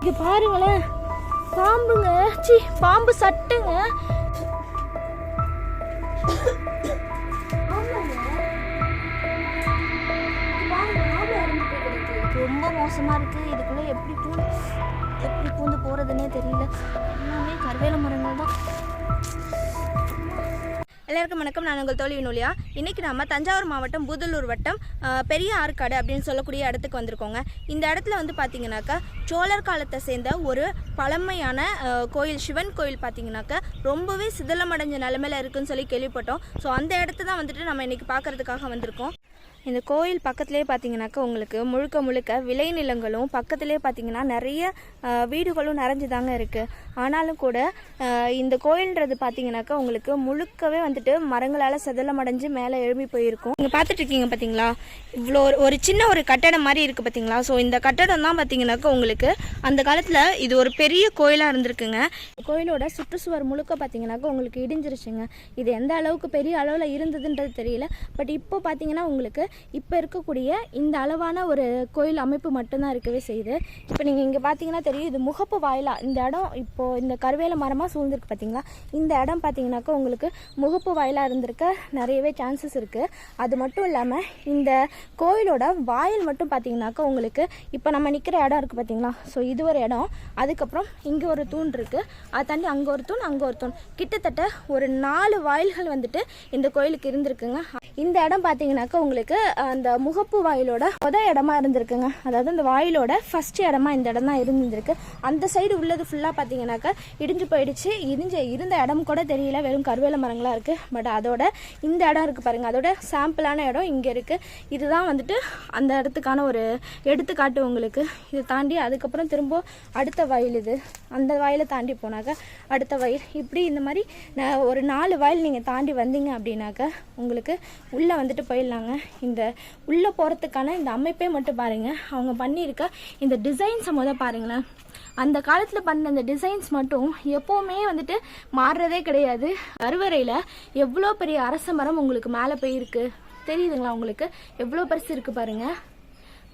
இது பாருங்களேன். பாம்புங்க. சி பாம்பு சட்டுங்க. ரொம்ப மோசமாக இருக்குது இதுக்குள்ளே எப்படி பூந்து எப்படி பூந்து போகிறதுனே தெரியல. எல்லாமே கருவேல மரங்கள் தான். எல்லாருக்கும் வணக்கம். நான் உங்கள் தோழி நூலியா இன்றைக்கி நம்ம தஞ்சாவூர் மாவட்டம் பூதலூர் வட்டம் பெரிய ஆற்காடு அப்படின்னு சொல்லக்கூடிய இடத்துக்கு வந்திருக்கோங்க. இந்த இடத்துல வந்து பார்த்தீங்கன்னாக்கா சோழர் காலத்தை சேர்ந்த ஒரு பழமையான கோயில் சிவன் கோயில் பார்த்தீங்கன்னாக்கா ரொம்பவே சிதிலமடைஞ்ச நிலமையில இருக்குன்னு சொல்லி கேள்விப்பட்டோம். ஸோ அந்த இடத்த தான் வந்துட்டு நம்ம இன்றைக்கி பார்க்கறதுக்காக வந்திருக்கோம். இந்த கோயில் பக்கத்துலேயே பார்த்தீங்கன்னாக்கா உங்களுக்கு முழுக்க முழுக்க விளைநிலங்களும் பக்கத்துலேயே பார்த்தீங்கன்னா நிறைய வீடுகளும் வீடுகளும் நிறைஞ்சுதாங்க இருக்குது ஆனாலும் கூட இந்த கோயில்ன்றது பார்த்தீங்கன்னாக்கா உங்களுக்கு முழுக்கவே வந்துட்டு மரங்களால் செதலமடைஞ்சு மேலே எழும்பி போயிருக்கும். நீங்கள் பார்த்துட்டு இருக்கீங்க பார்த்தீங்களா? இவ்வளோ ஒரு- ஒரு சின்ன ஒரு கட்டடம் மாதிரி இருக்குது பார்த்தீங்களா? ஸோ இந்த கட்டடம் தான் பார்த்தீங்கன்னாக்கா உங்களுக்கு அந்த காலத்தில் இது ஒரு பெரிய கோயிலாக இருந்திருக்குங்க. கோயிலோட சுற்றுச்சுவர் முழுக்க பார்த்தீங்கன்னாக்கா உங்களுக்கு இடிஞ்சிருச்சுங்க. இது எந்த அளவுக்கு பெரிய அளவில் இருந்ததுன்றது தெரியல. பட் இப்போ பார்த்தீங்கன்னா உங்களுக்கு இப்போ இருக்கக்கூடிய இந்த அளவான ஒரு கோயில் அமைப்பு மட்டும்தான் இருக்கவே செய்யுது. இப்போ நீங்கள் இங்கே பார்த்தீங்கன்னா தெரியும் இது முகப்பு வாயிலா இந்த இடம் இப்போது இந்த கருவேல மரமாக சூழ்ந்திருக்கு பார்த்தீங்களா இந்த இடம் பார்த்தீங்கன்னாக்கா உங்களுக்கு முகப்பு வாயிலாக இருந்திருக்க நிறையவே சான்சஸ் இருக்குது அது மட்டும் இல்லாமல் இந்த கோயிலோட வாயில் மட்டும் பார்த்தீங்கன்னாக்கா உங்களுக்கு இப்போ நம்ம நிற்கிற இடம் இருக்குது பார்த்தீங்களா ஸோ இது ஒரு இடம். அதுக்கப்புறம் இங்கே ஒரு தூண் இருக்குது அதை தாண்டி அங்கே ஒரு தூண் அங்கே ஒரு தூண். கிட்டத்தட்ட ஒரு நாலு வாயில்கள் வந்துட்டு இந்த கோயிலுக்கு இருந்திருக்குங்க. இந்த இடம் பார்த்தீங்கன்னாக்கா உங்களுக்கு அந்த முகப்பு வாயிலோட முத இடமா இருந்திருக்குங்க. அதாவது அந்த வாயிலோட ஃபர்ஸ்ட் இடமா இந்த இடம் தான் இருந்திருக்கு. அந்த சைடு உள்ளது ஃபுல்லாக பார்த்தீங்கன்னாக்கா இடிஞ்சு போயிடுச்சு. இடிஞ்ச இருந்த இடம் கூட தெரியல. வெறும் கருவேல மரங்களாக இருக்குது பட் அதோட இந்த இடம் இருக்குது பாருங்க. அதோட சாம்பிளான இடம் இங்கே இருக்குது இதுதான் வந்துட்டு அந்த இடத்துக்கான ஒரு எடுத்துக்காட்டு உங்களுக்கு. இதை தாண்டி அதுக்கப்புறம் திரும்ப அடுத்த வயல் இது. அந்த வயலை தாண்டி போனாக்கா அடுத்த வயல். இப்படி இந்த மாதிரி ஒரு நாலு வயல் நீங்கள் தாண்டி வந்தீங்க அப்படின்னாக்கா உங்களுக்கு உள்ளே வந்துட்டு போயிடலாங்க. இந்த உள்ளே போகிறதுக்கான இந்த அமைப்பே மட்டும் பாருங்கள் அவங்க பண்ணியிருக்க இந்த டிசைன்ஸை முத பாருங்களேன். அந்த காலத்தில் பண்ண அந்த டிசைன்ஸ் மட்டும் எப்போவுமே வந்துட்டு மாறுறதே கிடையாது. அறுவரையில் எவ்வளோ பெரிய அரச மரம் உங்களுக்கு மேலே போயிருக்கு. தெரியுதுங்களா உங்களுக்கு? எவ்வளோ பெருசு இருக்குது பாருங்கள்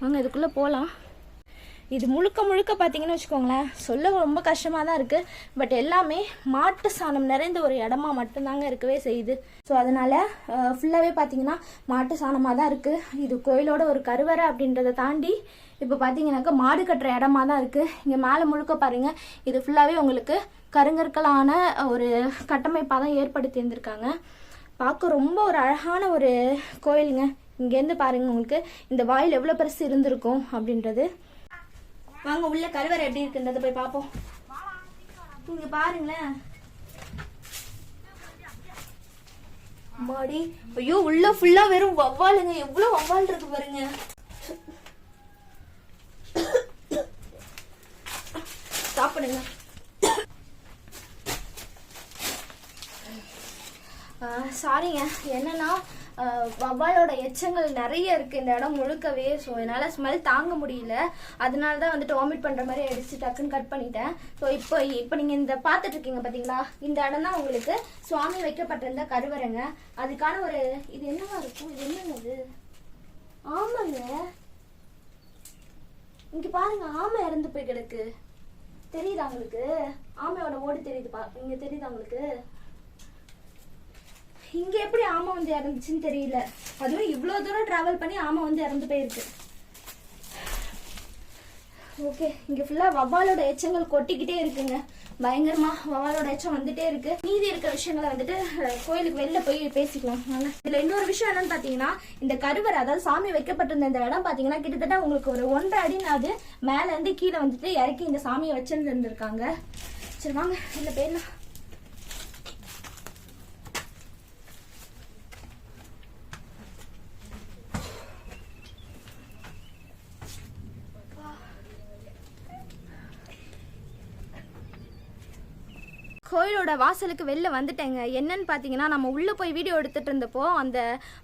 வாங்க இதுக்குள்ளே போகலாம் இது முழுக்க முழுக்க பார்த்தீங்கன்னு வச்சுக்கோங்களேன் சொல்ல ரொம்ப கஷ்டமாக தான் இருக்குது பட் எல்லாமே மாட்டு சாணம் நிறைந்த ஒரு இடமா மட்டும்தாங்க இருக்கவே செய்யுது. ஸோ அதனால் ஃபுல்லாகவே பார்த்தீங்கன்னா மாட்டு சாணமாக தான் இருக்குது இது கோயிலோட ஒரு கருவறை அப்படின்றத தாண்டி இப்போ பார்த்தீங்கன்னாக்கா மாடு கட்டுற இடமா தான் இருக்குது இங்கே மேலே முழுக்க பாருங்கள் இது ஃபுல்லாகவே உங்களுக்கு கருங்கற்களான ஒரு கட்டமைப்பாக தான் ஏற்படுத்தி இருந்திருக்காங்க. பார்க்க ரொம்ப ஒரு அழகான ஒரு கோயிலுங்க. இங்கேருந்து பாருங்கள் உங்களுக்கு இந்த வாயில் எவ்வளோ பெருசு இருந்திருக்கும் அப்படின்றது. வாங்க உள்ள கருவறை எப்படி இருக்குன்றத போய் பார்ப்போம். இங்க பாருங்களேன். மாடி ஐயோ உள்ள ஃபுல்லா வெறும் வவ்வாலுங்க எவ்வளவு வவ்வால் இருக்கு பாருங்க. சாப்பிடுங்க. சாரிங்க என்னன்னா வவ்வாலோட எச்சங்கள் நிறைய இருக்குது இந்த இடம் முழுக்கவே. ஸோ என்னால் ஸ்மெல் தாங்க முடியல. அதனால தான் வந்துட்டு வாமிட் பண்ணுற மாதிரி அடிச்சு டக்குன்னு கட் பண்ணிட்டேன். ஸோ இப்போ இப்போ நீங்கள் இந்த பார்த்துட்டு இருக்கீங்க பார்த்தீங்களா இந்த இடம் தான் உங்களுக்கு சுவாமி வைக்கப்பட்டிருந்த கருவறைங்க. அதுக்கான ஒரு இது என்னவா இருக்கும்? இது என்னங்க இது ஆமாங்க. இங்கே பாருங்க ஆமை இறந்து போய் கிடக்கு. தெரியுதா உங்களுக்கு? ஆமையோட ஓடு தெரியுது பா இங்கே தெரியுதா உங்களுக்கு? இங்க எப்படி ஆமை வந்து இறந்துச்சுன்னு தெரியல. அதுவும் இவ்வளவு தூரம் டிராவல் பண்ணி ஆமை வந்து இறந்து போயிருக்கு. ஓகே இங்க ஃபுல்லா வவாலோட எச்சங்கள் கொட்டிக்கிட்டே இருக்குங்க. பயங்கரமா வவாலோட எச்சம் வந்துட்டே இருக்கு. மீதி இருக்க விஷயங்களை வந்துட்டு கோயிலுக்கு வெளில போய் பேசிக்கலாம். வாங்க. இதுல இன்னொரு விஷயம் என்னன்னு பாத்தீங்கன்னா இந்த கருவறை அதாவது சாமி வைக்கப்பட்டிருந்த இந்த இடம் பாத்தீங்கன்னா கிட்டத்தட்ட உங்களுக்கு ஒரு ஒன்றரை அடினாவது மேல இருந்து கீழே வந்துட்டு இறக்கி இந்த சாமியை வச்சிருந்துருக்காங்க சரி வாங்க. இல்ல போயிடலாம். கோயிலோட வாசலுக்கு வெளில வந்துட்டேங்க. என்னன்னு பார்த்தீங்கன்னா நம்ம உள்ளே போய் வீடியோ எடுத்துகிட்டு இருந்தப்போ அந்த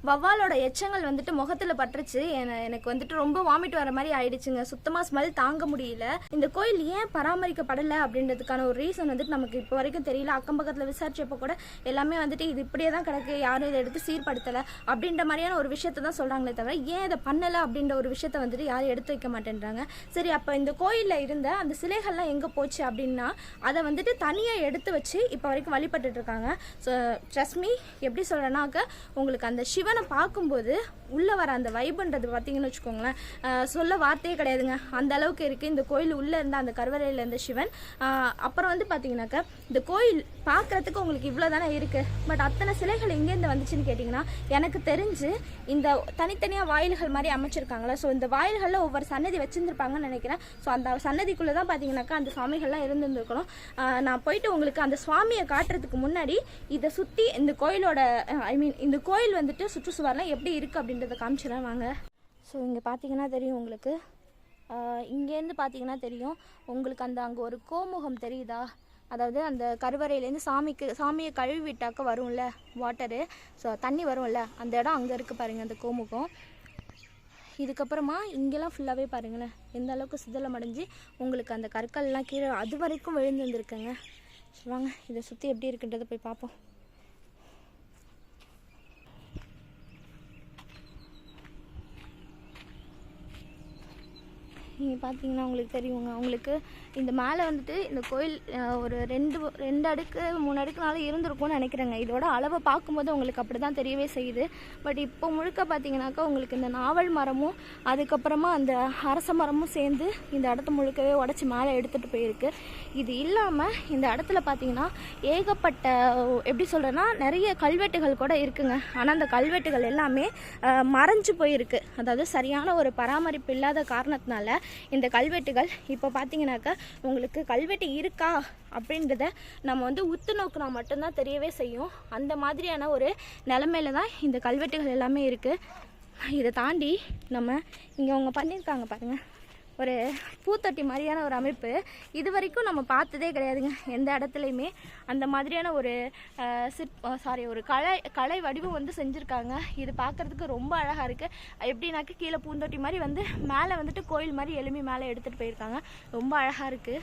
வவ்வாலோட எச்சங்கள் வந்துட்டு முகத்தில் பட்டுருச்சு. எனக்கு வந்துட்டு ரொம்ப வாமிட் வர மாதிரி ஆயிடுச்சுங்க. சுத்தமாக ஸ்மெல் தாங்க முடியல. இந்த கோயில் ஏன் பராமரிக்கப்படலை அப்படின்றதுக்கான ஒரு ரீசன் வந்துட்டு நமக்கு இப்போ வரைக்கும் தெரியல. அக்கம் பக்கத்தில் விசாரிச்சப்போ கூட எல்லாமே வந்துட்டு இது இப்படியே தான் கிடக்கு. யாரும் இதை எடுத்து சீர்படுத்தலை அப்படின்ற மாதிரியான ஒரு விஷயத்த தான் சொல்கிறாங்களே தவிர ஏன் இதை பண்ணலை அப்படின்ற ஒரு விஷயத்த வந்துட்டு யாரும் எடுத்து வைக்க மாட்டேன்றாங்க. சரி அப்போ இந்த கோயிலில் இருந்த அந்த சிலைகள்லாம் எங்கே போச்சு அப்படின்னா அதை வந்துட்டு தனியாக எடுத்து வச்சு வச்சு இப்போ வரைக்கும் வழிபட்டுட்டு இருக்காங்க ஸோ ட்ரஸ்மி எப்படி சொல்கிறேன்னாக்க உங்களுக்கு அந்த சிவனை பார்க்கும்போது உள்ளே வர அந்த வைபுன்றது பார்த்தீங்கன்னு வச்சுக்கோங்களேன். சொல்ல வார்த்தையே கிடையாதுங்க. அந்த அளவுக்கு இருக்குது இந்த கோயில் உள்ளே இருந்த அந்த கருவறையில் இருந்த சிவன். அப்புறம் வந்து பார்த்தீங்கன்னாக்கா இந்த கோயில் பார்க்குறதுக்கு உங்களுக்கு இவ்வளோ தானே இருக்குது பட் அத்தனை சிலைகள் எங்கேருந்து வந்துச்சுன்னு கேட்டிங்கன்னா எனக்கு தெரிஞ்சு இந்த தனித்தனியாக வாயில்கள் மாதிரி அமைச்சிருக்காங்களா? ஸோ இந்த வாயில்களில் ஒவ்வொரு சன்னதி வச்சுருந்துருப்பாங்கன்னு நினைக்கிறேன். ஸோ அந்த சன்னதிக்குள்ளே தான் பார்த்தீங்கன்னாக்கா அந்த சுவாமிகள்லாம் இருந்திருந்துருக்கணும். நான் போயிட்டு உங்களுக்கு அந்த சுவாமியை காட்டுறதுக்கு முன்னாடி இதை சுற்றி இந்த கோயிலோட ஐ மீன் இந்த கோயில் வந்துட்டு சுற்றுச்சுவரெலாம் எப்படி இருக்குது அப்படின்றத காமிச்சிடலாம் வாங்க. ஸோ இங்கே பார்த்தீங்கன்னா தெரியும் உங்களுக்கு. இங்கேருந்து பார்த்தீங்கன்னா தெரியும். உங்களுக்கு அந்த அங்கே ஒரு கோமுகம் தெரியுதா? அதாவது அந்த கருவறையிலேருந்து சாமிக்கு சாமியை கழுவி விட்டாக்க வரும்ல வாட்டரு ஸோ தண்ணி வரும்ல அந்த இடம் அங்கே இருக்குது பாருங்கள் அந்த கோமுகம். இதுக்கப்புறமா இங்கெல்லாம் ஃபுல்லாகவே பாருங்களேன். எந்த அளவுக்கு சிதலம் அடைஞ்சு உங்களுக்கு அந்த கற்கள்லாம் கீழே அது வரைக்கும் விழுந்து வந்திருக்குங்க வாங்க இதை சுற்றி எப்படி இருக்குன்றதை போய் பார்ப்போம். நீங்கள் பார்த்தீங்கன்னா உங்களுக்கு தெரியுங்க. உங்களுக்கு இந்த மேலே வந்துட்டு இந்த கோயில் ஒரு ரெண்டு ரெண்டு அடுக்கு மூணு அடுக்குனால இருந்திருக்கும்னு நினைக்கிறேங்க. இதோட அளவை பார்க்கும்போது உங்களுக்கு அப்படி தான் தெரியவே செய்யுது. பட் இப்போ முழுக்க பார்த்தீங்கன்னாக்கா உங்களுக்கு இந்த நாவல் மரமும் அதுக்கப்புறமா அந்த அரச மரமும் சேர்ந்து இந்த இடத்த முழுக்கவே உடச்சி மேலே எடுத்துகிட்டு போயிருக்கு. இது இல்லாமல் இந்த இடத்துல பார்த்தீங்கன்னா ஏகப்பட்ட எப்படி சொல்கிறேன்னா நிறைய கல்வெட்டுகள் கூட இருக்குங்க. ஆனால் அந்த கல்வெட்டுகள் எல்லாமே மறைஞ்சு போயிருக்கு. அதாவது சரியான ஒரு பராமரிப்பு இல்லாத காரணத்தினால இந்த கல்வெட்டுகள். இப்போ பார்த்தீங்கன்னாக்கா உங்களுக்கு கல்வெட்டு இருக்கா அப்படின்றத நம்ம வந்து உத்து நோக்கினா மட்டும்தான் தெரியவே செய்யும். அந்த மாதிரியான ஒரு நிலமையில தான் இந்த கல்வெட்டுகள் எல்லாமே இருக்குது இதை தாண்டி நம்ம இங்கே அவங்க பண்ணியிருக்காங்க பாருங்கள் ஒரு பூத்தொட்டி மாதிரியான ஒரு அமைப்பு. இது வரைக்கும் நம்ம பார்த்ததே கிடையாதுங்க. எந்த இடத்துலையுமே அந்த மாதிரியான ஒரு சிற் சாரி ஒரு கலை கலை வடிவம் வந்து செஞ்சுருக்காங்க. இது பார்க்குறதுக்கு ரொம்ப அழகாக இருக்குது எப்படின்னாக்க கீழே பூந்தொட்டி மாதிரி வந்து மேலே வந்துட்டு கோயில் மாதிரி எலும்பி மேலே எடுத்துகிட்டு போயிருக்காங்க. ரொம்ப அழகாக இருக்குது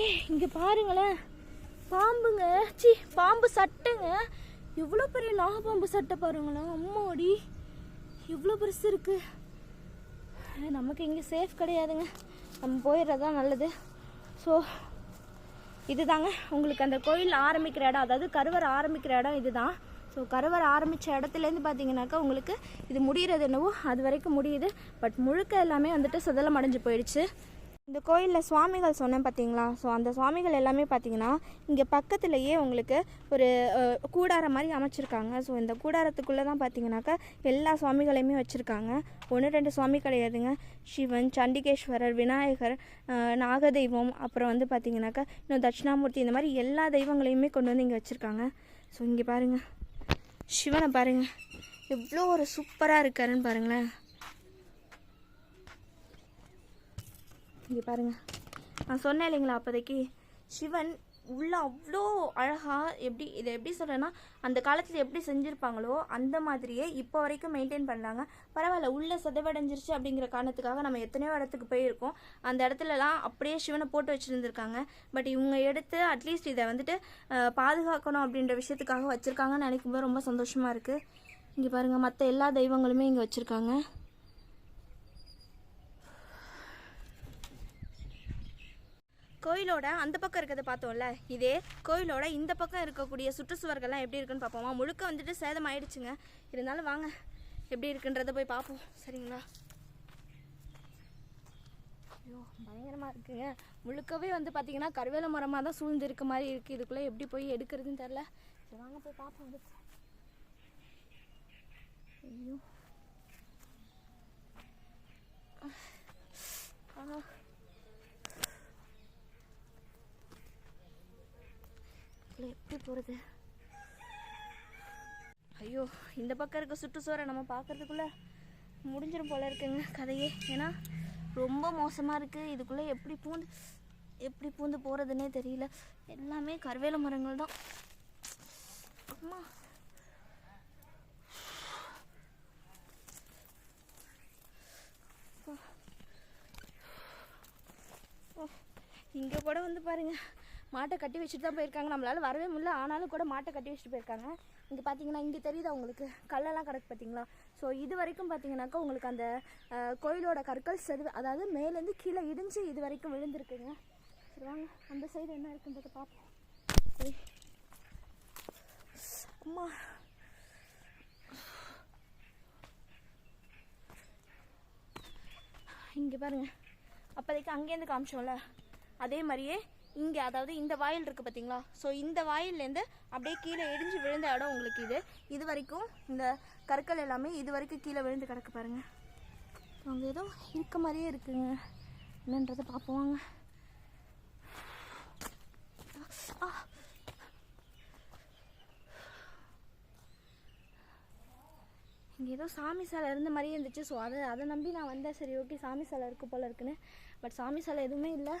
ஏ இங்கே பாருங்களேன். பாம்புங்க. சி பாம்பு சட்டைங்க. எவ்வளோ பெரிய நாகப்பாம்பு சட்டை பாருங்களேன். அம்மாடி. எவ்வளோ பெருசு இருக்குது நமக்கு இங்கே சேஃப் கிடையாதுங்க. நம்ம போயிடுறது தான் நல்லது. ஸோ இதுதாங்க. உங்களுக்கு அந்த கோயில் ஆரம்பிக்கிற இடம். அதாவது கருவர் ஆரம்பிக்கிற இடம் இதுதான். ஸோ கருவர் ஆரம்பித்த இடத்துலேருந்து பார்த்தீங்கன்னாக்கா உங்களுக்கு இது முடிகிறது என்னவோ அது வரைக்கும் முடியுது. பட் முழுக்க எல்லாமே வந்துட்டு சுதலம் அடைஞ்சு போயிடுச்சு. இந்த கோயிலில் சுவாமிகள் சொன்னேன் பார்த்தீங்களா ஸோ அந்த சுவாமிகள் எல்லாமே பார்த்தீங்கன்னா இங்கே பக்கத்துலேயே உங்களுக்கு ஒரு கூடாரம் மாதிரி அமைச்சிருக்காங்க. ஸோ இந்த கூடாரத்துக்குள்ளே தான் பார்த்தீங்கன்னாக்கா எல்லா சுவாமிகளையுமே வச்சுருக்காங்க. ஒன்று ரெண்டு சுவாமி கிடையாதுங்க. சிவன் சண்டிகேஸ்வரர் விநாயகர் நாகதெய்வம் அப்புறம் வந்து பார்த்தீங்கன்னாக்கா இன்னும் தட்சிணாமூர்த்தி இந்த மாதிரி எல்லா தெய்வங்களையுமே கொண்டு வந்து இங்கே வச்சுருக்காங்க. ஸோ இங்கே பாருங்கள் சிவனை பாருங்கள் எவ்வளோ ஒரு சூப்பராக இருக்காருன்னு பாருங்களேன். இங்கே பாருங்க. நான் சொன்னேன் இல்லைங்களா அப்போதைக்கு? சிவன் உள்ள அவ்வளோ அழகாக எப்படி இதை எப்படி சொல்கிறேன்னா அந்த காலத்தில் எப்படி செஞ்சுருப்பாங்களோ அந்த மாதிரியே இப்போ வரைக்கும் மெயின்டைன் பண்ணுறாங்க பரவாயில்ல உள்ளே சதவடைஞ்சிருச்சு அப்படிங்கிற காரணத்துக்காக நம்ம எத்தனையோ இடத்துக்கு போயிருக்கோம். அந்த இடத்துலலாம் அப்படியே சிவனை போட்டு வச்சுருந்துருக்காங்க. பட் இவங்க எடுத்து அட்லீஸ்ட் இதை வந்துட்டு பாதுகாக்கணும் அப்படின்ற விஷயத்துக்காக வச்சுருக்காங்கன்னு நினைக்கும்போது ரொம்ப சந்தோஷமாக இருக்குது இங்கே பாருங்கள் மற்ற எல்லா தெய்வங்களுமே இங்கே வச்சுருக்காங்க. கோயிலோட அந்த பக்கம் இருக்கிறத பார்த்தோம்ல இதே கோயிலோட இந்த பக்கம் இருக்கக்கூடிய சுற்றுச்சுவர்கள்லாம் எப்படி இருக்குன்னு பார்ப்போமா? முழுக்க வந்துட்டு சேதம் ஆயிடுச்சுங்க இருந்தாலும் வாங்க எப்படி இருக்குன்றதை போய் பார்ப்போம். சரிங்களா? ஐயோ பயங்கரமாக இருக்குங்க. முழுக்கவே வந்து பார்த்தீங்கன்னா கருவேல மரமாக தான் சூழ்ந்து இருக்க மாதிரி இருக்குது இதுக்குள்ளே எப்படி போய் எடுக்கிறதுன்னு தெரில. சரி வாங்க போய் பார்ப்போம் அது ஐயோ ஆ இதுல எப்படி போகிறது ஐயோ இந்த பக்கம் இருக்க சுற்றுச்சுவரை நம்ம பார்க்கறதுக்குள்ள முடிஞ்சிடும் போல இருக்குங்க கதையே. ஏன்னா ரொம்ப மோசமாக இருக்குது இதுக்குள்ளே எப்படி பூந்து எப்படி பூந்து போகிறதுனே தெரியல. எல்லாமே கருவேல மரங்கள் தான். அம்மா. இங்கே கூட வந்து பாருங்கள் மாட்டை கட்டி வச்சுட்டு தான் போயிருக்காங்க. நம்மளால வரவே முடியல. ஆனாலும் கூட மாட்டை கட்டி வச்சுட்டு போயிருக்காங்க. இங்கே பார்த்தீங்கன்னா இங்கே தெரியுதா உங்களுக்கு? கல்லெல்லாம் கிடக்கு பார்த்தீங்களா ஸோ இது வரைக்கும் பார்த்தீங்கன்னாக்கா உங்களுக்கு அந்த கோயிலோட கற்கள் செது அதாவது மேலேருந்து கீழே இடிஞ்சு இது வரைக்கும் விழுந்திருக்குங்க. சரி வாங்க. அந்த சைடு என்ன இருக்குன்றதை பார்ப்போம் சரி. அம்மா. இங்கே பாருங்க. அப்போதைக்கு அங்கேருந்து காமிச்சோம்ல? அதே மாதிரியே இங்கே அதாவது இந்த வாயில் இருக்குது பார்த்தீங்களா ஸோ இந்த வாயிலேருந்து அப்படியே கீழே இடிஞ்சு விழுந்த இடம் உங்களுக்கு இது. இது வரைக்கும் இந்த கற்கள் எல்லாமே இது வரைக்கும் கீழே விழுந்து கிடக்கு பாருங்க. அங்கே ஏதோ இருக்க மாதிரியே இருக்குங்க. என்னன்றதை பார்ப்போம் ஆ. இங்கே ஏதோ சாமி சிலை இருந்த மாதிரியே இருந்துச்சு. ஸோ அதை அதை நம்பி நான் வந்தேன். சரி ஓகே சாமி சிலை இருக்கு போல இருக்குன்னு. பட் சாமி சிலை எதுவுமே இல்லை.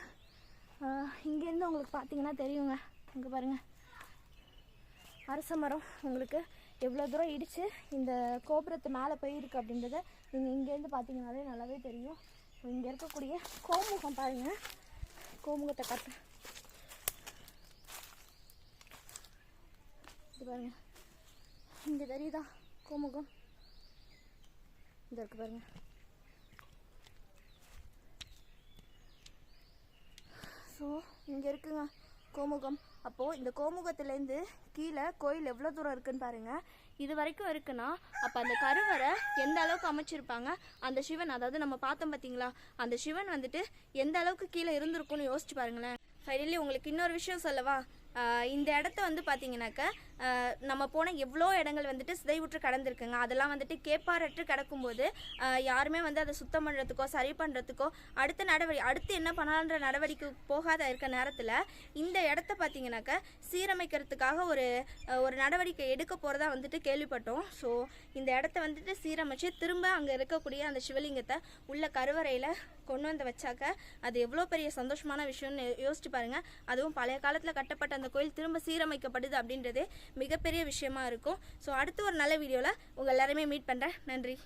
இங்கேருந்து உங்களுக்கு பார்த்தீங்கன்னா தெரியுங்க. இங்கே பாருங்கள் அரச மரம் உங்களுக்கு எவ்வளோ தூரம் இடித்து இந்த கோபுரத்து மேலே போயிருக்கு அப்படின்றத நீங்கள் இங்கேருந்து பார்த்தீங்கனாலே நல்லாவே தெரியும். இங்கே இருக்கக்கூடிய கோமுகம் பாருங்கள் கோமுகத்தை காட்டு. இது பாருங்க. இங்கே தெரியுதா கோமுகம். இந்த இருக்கு பாருங்கள் ஸோ இங்கே இருக்குங்க கோமுகம். அப்போது இந்த கோமுகத்துலேருந்து கீழே கோயில் எவ்வளோ தூரம் இருக்குன்னு பாருங்கள் இது வரைக்கும் இருக்குன்னா அப்போ அந்த கருவறை எந்த அளவுக்கு அமைச்சிருப்பாங்க? அந்த சிவன் அதாவது நம்ம பார்த்தோம் பார்த்தீங்களா அந்த சிவன் வந்துட்டு எந்த அளவுக்கு கீழே இருந்திருக்கும்னு யோசிச்சு பாருங்களேன். ஃபைனலி உங்களுக்கு இன்னொரு விஷயம் சொல்லவா? இந்த இடத்த வந்து பார்த்தீங்கன்னாக்க நம்ம போன எவ்வளோ இடங்கள் வந்துட்டு சிதைவுற்று கடந்திருக்குங்க. அதெல்லாம் வந்துட்டு கேப்பாரற்று கிடக்கும்போது யாருமே வந்து அதை சுத்தம் பண்ணுறதுக்கோ சரி பண்ணுறதுக்கோ அடுத்த நடவடிக்கை அடுத்து என்ன பண்ணலான்ற நடவடிக்கை போகாத இருக்க நேரத்தில் இந்த இடத்த பார்த்தீங்கன்னாக்க சீரமைக்கிறதுக்காக ஒரு ஒரு நடவடிக்கை எடுக்க போகிறதா வந்துட்டு கேள்விப்பட்டோம். ஸோ இந்த இடத்த வந்துட்டு சீரமைச்சு திரும்ப அங்கே இருக்கக்கூடிய அந்த சிவலிங்கத்தை உள்ள கருவறையில் கொண்டு வந்து வச்சாக்க அது எவ்வளோ பெரிய சந்தோஷமான விஷயம்னு யோசிச்சு பாருங்கள் அதுவும் பழைய காலத்தில் கட்டப்பட்ட அந்த கோயில் திரும்ப சீரமைக்கப்படுது அப்படின்றது மிகப்பெரிய விஷயமா இருக்கும். ஸோ அடுத்து ஒரு நல்ல வீடியோவில் உங்கள் எல்லாருமே மீட் பண்ணுறேன் நன்றி.